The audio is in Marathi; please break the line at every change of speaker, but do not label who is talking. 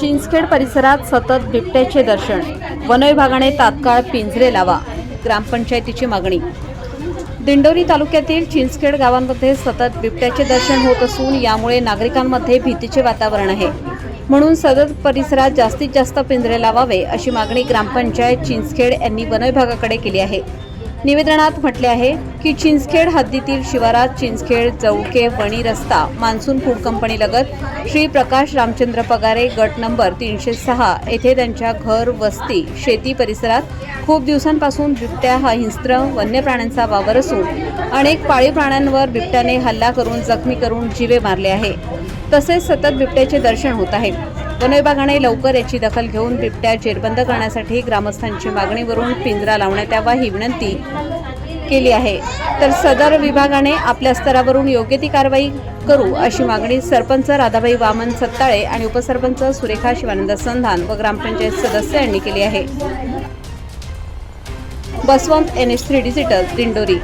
चिंचखेड परिसरात सतत बिबट्याचे दर्शन. वनविभागाने तात्काळ पिंजरे लावा. ग्रामपंचायतीची मागणी. दिंडोरी तालुक्यातील चिंचखेड गावांमध्ये सतत बिबट्याचे दर्शन होत असून यामुळे नागरिकांमध्ये भीतीचे वातावरण आहे. म्हणून सतत परिसरात जास्तीत जास्त पिंजरे लावावे अशी मागणी ग्रामपंचायत चिंचखेड यांनी वनविभागाकडे केली आहे. निवेदनात म्हटले आहे की चिंचखेड हद्दीतील शिवारात चिंचखेड चौके वणी रस्ता मान्सून फूड कंपनीलगत श्री प्रकाश रामचंद्र पगारे गट नंबर तीनशे सहा येथे त्यांच्या घर वस्ती शेती परिसरात खूप दिवसांपासून बिबट्या हा हिंस्त्र वन्य प्राण्यांचा वावर असून अनेक पाळीव प्राण्यांवर बिबट्याने हल्ला करून जखमी करून जीवे मारले आहे. तसेच सतत बिबट्याचे दर्शन होत आहे. वनविभागाने लवकर याची दखल घेऊन बिबट्या जेरबंद करण्यासाठी ग्रामस्थांची मागणीवरून पिंजरा लावण्यात यावा ही विनंती केली आहे. तर सदर विभागाने आपल्या स्तरावरून योग्य ती कारवाई करू अशी मागणी सरपंच राधाबाई वामन सत्ताळे आणि उपसरपंच सुरेखा शिवानंद संधान व ग्रामपंचायत सदस्य यांनी केली आहे. Baswant N S three digital Dindori